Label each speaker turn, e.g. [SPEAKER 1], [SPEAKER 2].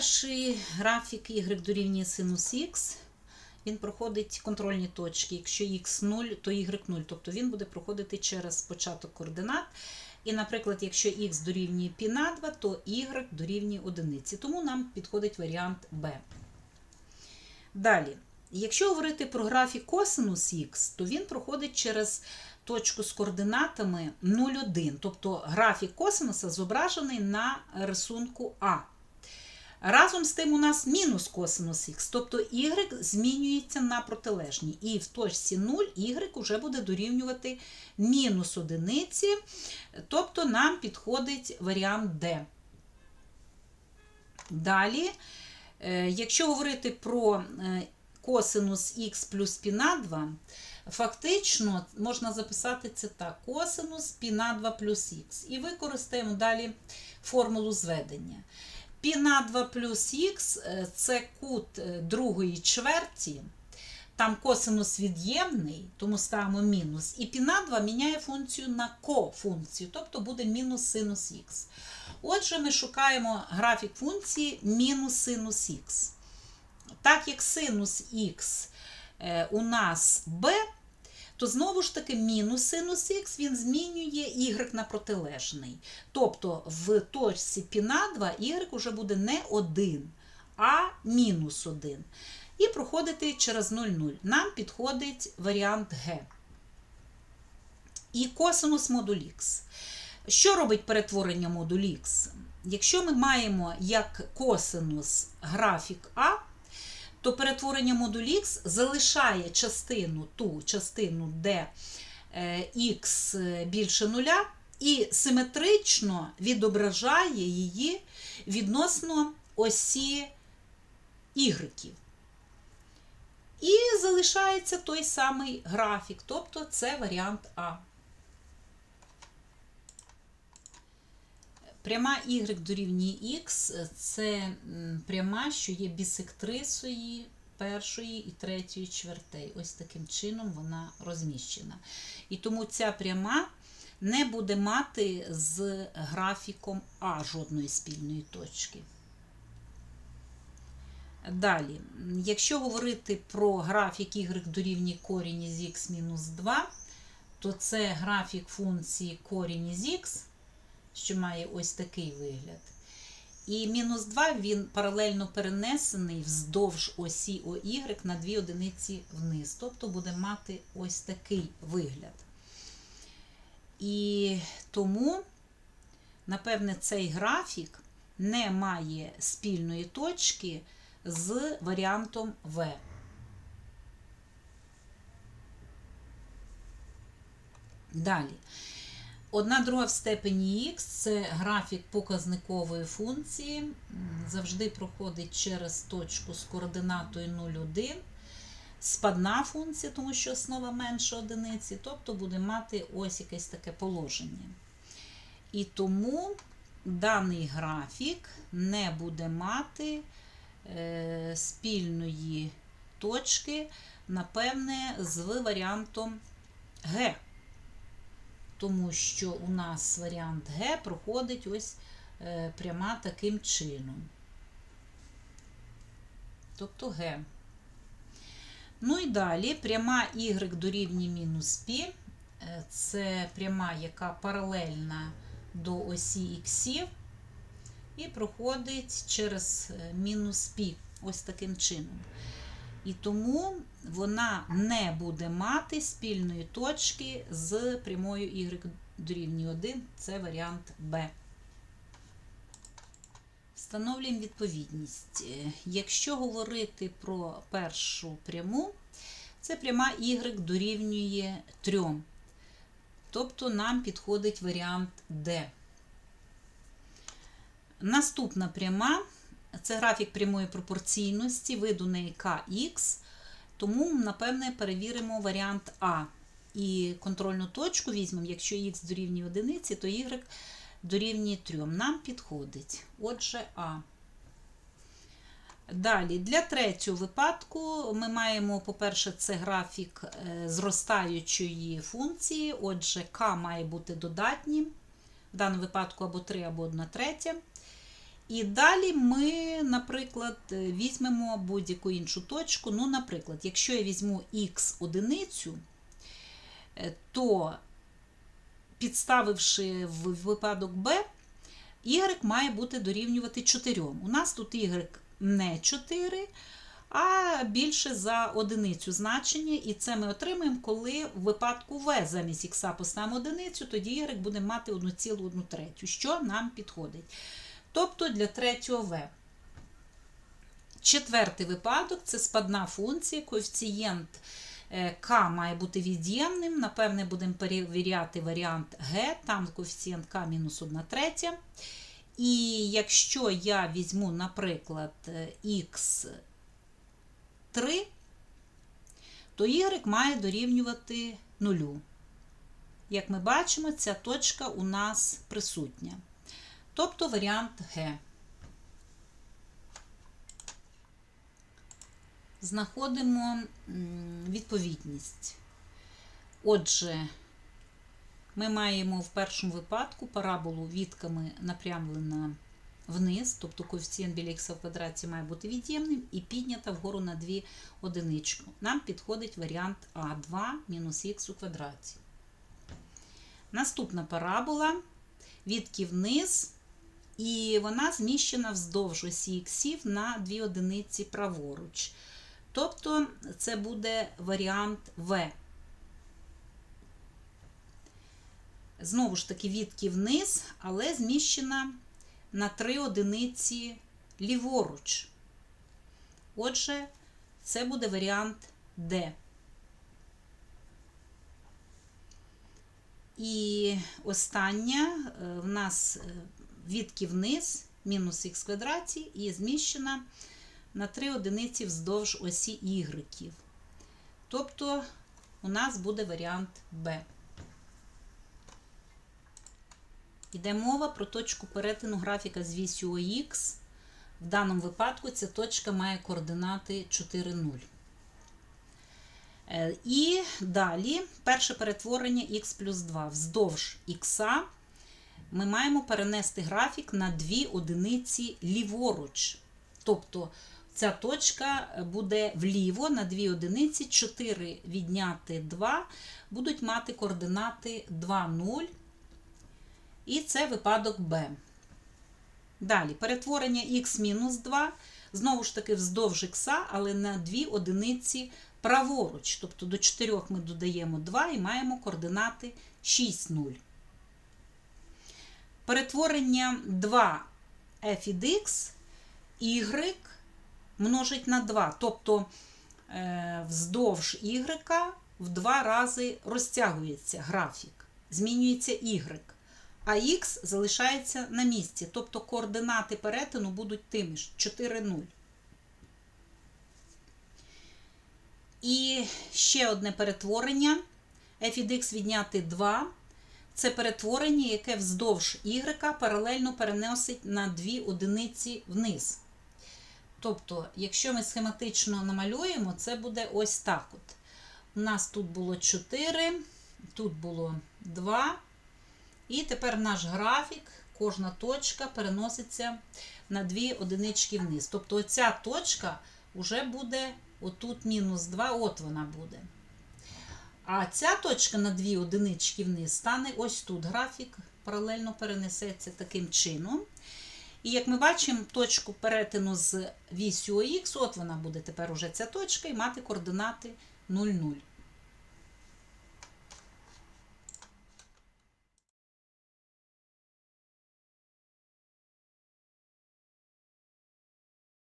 [SPEAKER 1] Перший графік y дорівнює синус х. Він проходить контрольні точки. Якщо х 0, то y 0. Тобто він буде проходити через початок координат. І, наприклад, якщо х дорівнює π на 2, то y дорівнює 1. Тому нам підходить варіант b. Далі, якщо говорити про графік косинус х, то він проходить через точку з координатами 0,1. Тобто графік косинуса зображений на рисунку А. Разом з тим у нас мінус косинус х, тобто y змінюється на протилежній. І в точці 0 y вже буде дорівнювати мінус одиниці, тобто нам підходить варіант D. Далі, е, якщо говорити про е, косинус х плюс π на 2, фактично можна записати це так: косинус π на 2 плюс х. І використаємо далі формулу зведення. Пі на 2 плюс х це кут е, другої чверті. Там косинус від'ємний, тому ставимо мінус. І пі на 2 міняє функцію на кофункцію, тобто буде мінус синус х. Отже, ми шукаємо графік функції мінус синус х. Так як синус х е, у нас b, то знову ж таки мінус синус х він змінює y на протилежний. Тобто в точці π на 2 y вже буде не 1, а мінус 1. І проходити через 0,0. Нам підходить варіант Г. І косинус модуль х. Що робить перетворення модуль х? Якщо ми маємо як косинус графік А, то перетворення модуль х залишає частину, ту частину, де х більше нуля, і симетрично відображає її відносно осі ігреків. І залишається той самий графік, тобто це варіант А. Пряма y дорівнює х це пряма, що є бісектрисою першої і третьої чвертей. Ось таким чином вона розміщена. І тому ця пряма не буде мати з графіком А жодної спільної точки. Далі, якщо говорити про графік y дорівнює корінь із х мінус 2, то це графік функції корінь із х що має ось такий вигляд. І мінус 2 він паралельно перенесений вздовж осі ОY на 2 одиниці вниз. Тобто буде мати ось такий вигляд. І тому, напевне, цей графік не має спільної точки з варіантом В. Далі. Одна друга в степені х це графік показникової функції. Завжди проходить через точку з координатою 0,1. Спадна функція, тому що основа менше одиниці, тобто буде мати ось якесь таке положення. І тому даний графік не буде мати е, спільної точки, напевне, з варіантом Г тому що у нас варіант Г проходить ось е, пряма таким чином. Тобто Г. Ну і далі пряма y дорівнює мінус π. Е, це пряма, яка паралельна до осі х, і проходить через е, мінус π. Ось таким чином. І тому вона не буде мати спільної точки з прямою y дорівнює 1, це варіант Б. Встановлюємо відповідність. Якщо говорити про першу пряму, це пряма y дорівнює 3. Тобто нам підходить варіант D. Наступна пряма це графік прямої пропорційності, виду неї KX, тому, напевне, перевіримо варіант А. І контрольну точку візьмемо, якщо х дорівнює одиниці, то y дорівнює 3. Нам підходить. Отже, А. Далі, для третього випадку ми маємо, по-перше, це графік е, зростаючої функції, отже, К має бути додатнім. В даному випадку або 3, або 1 третя. І далі ми, наприклад, візьмемо будь-яку іншу точку. Ну, наприклад, якщо я візьму х одиницю, е, то підставивши в випадок b, y має бути дорівнювати 4. У нас тут y не 4, а більше за одиницю значення. І це ми отримаємо, коли в випадку v замість х поставимо одиницю, тоді y буде мати 1,1 третю, що нам підходить. Тобто для третього v. Четвертий випадок це спадна функція, коефіцієнт е, k має бути від'ємним. Напевне, будемо перевіряти варіант g, там коефіцієнт k мінус 1 третя. І якщо я візьму, наприклад, x3, то y має дорівнювати 0. Як ми бачимо, ця точка у нас присутня. Тобто варіант Г. Знаходимо відповідність. Отже, ми маємо в першому випадку параболу вітками напрямлена вниз, тобто коефіцієнт біля х в квадраті має бути від'ємним, і піднята вгору на 2 одиничку. Нам підходить варіант А2 мінус х у квадраті. Наступна парабола відки вниз, і вона зміщена вздовж осі іксів на 2 одиниці праворуч. Тобто це буде варіант В. Знову ж таки, відки вниз, але зміщена на 3 одиниці ліворуч. Отже, це буде варіант Д. І остання в нас відки вниз, мінус х квадраті, і зміщена на 3 одиниці вздовж осі y. Тобто у нас буде варіант Б. Йде мова про точку перетину графіка з вісю ОХ. В даному випадку ця точка має координати 4, 0. І далі перше перетворення х плюс 2 вздовж х ми маємо перенести графік на 2 одиниці ліворуч. Тобто ця точка буде вліво на 2 одиниці, 4 відняти 2 будуть мати координати 2, 0. І це випадок Б. Далі перетворення х-2, знову ж таки, вздовж х, але на 2 одиниці праворуч. Тобто до 4 ми додаємо 2 і маємо координати 6, 0. Перетворення 2 f від x, y множить на 2. Тобто е, вздовж y в 2 рази розтягується графік, змінюється y. А х залишається на місці. Тобто координати перетину будуть тими ж 4, 0. І ще одне перетворення. f від x відняти 2. Це перетворення, яке вздовж y паралельно переносить на 2 одиниці вниз. Тобто, якщо ми схематично намалюємо, це буде ось так. от. У нас тут було 4, тут було 2. І тепер наш графік, кожна точка переноситься на 2 одинички вниз. Тобто оця точка вже буде отут мінус 2, от вона буде. А ця точка на дві одинички вниз стане ось тут. Графік паралельно перенесеться таким чином. І як ми бачимо, точку перетину з вісю ОХ, от вона буде тепер уже ця точка, і мати координати 0,0.